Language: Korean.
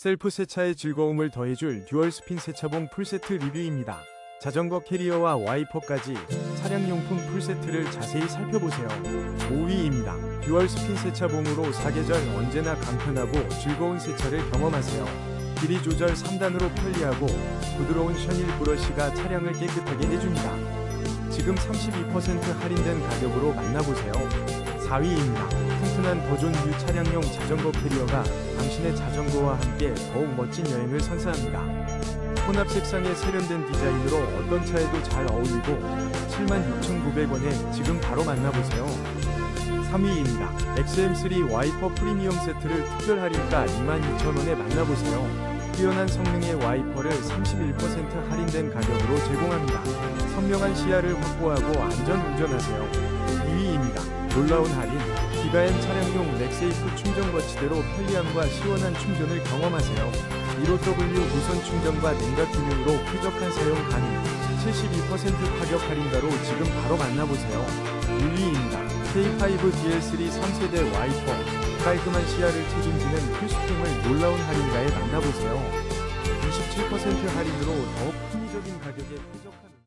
셀프 세차의 즐거움을 더해줄 듀얼 스핀 세차봉 풀세트 리뷰입니다. 자전거 캐리어와 와이퍼까지 차량용품 풀세트를 자세히 살펴보세요. 5위입니다. 듀얼 스핀 세차봉으로 사계절 언제나 간편하고 즐거운 세차를 경험하세요. 길이 조절 3단으로 편리하고 부드러운 셔닐 브러쉬가 차량을 깨끗하게 해줍니다. 지금 32% 할인된 가격으로 만나보세요. 4위입니다. 튼튼한 버존 U 차량용 자전거 캐리어가 당신의 자전거와 함께 더욱 멋진 여행을 선사합니다. 혼합 색상의 세련된 디자인으로 어떤 차에도 잘 어울리고 76,900원에 지금 바로 만나보세요. 3위입니다. XM3 와이퍼 프리미엄 세트를 특별 할인가 22,000원에 만나보세요. 뛰어난 성능의 와이퍼를 31% 할인된 가격으로 제공합니다. 선명한 시야를 확보하고 안전 운전하세요. 2위입니다. 놀라운 할인. 기가엔 차량용 맥세이프 충전 거치대로 편리함과 시원한 충전을 경험하세요. 15W 무선 충전과 냉각 기능으로 쾌적한 사용 가능. 72% 가격 할인가로 지금 바로 만나보세요. 1위입니다. K5 DL3 3세대 와이퍼. 깔끔한 시야를 책임지는 필수품을 놀라운 할인가에 만나보세요. 27% 할인으로 더욱 합리적인 가격에 쾌적한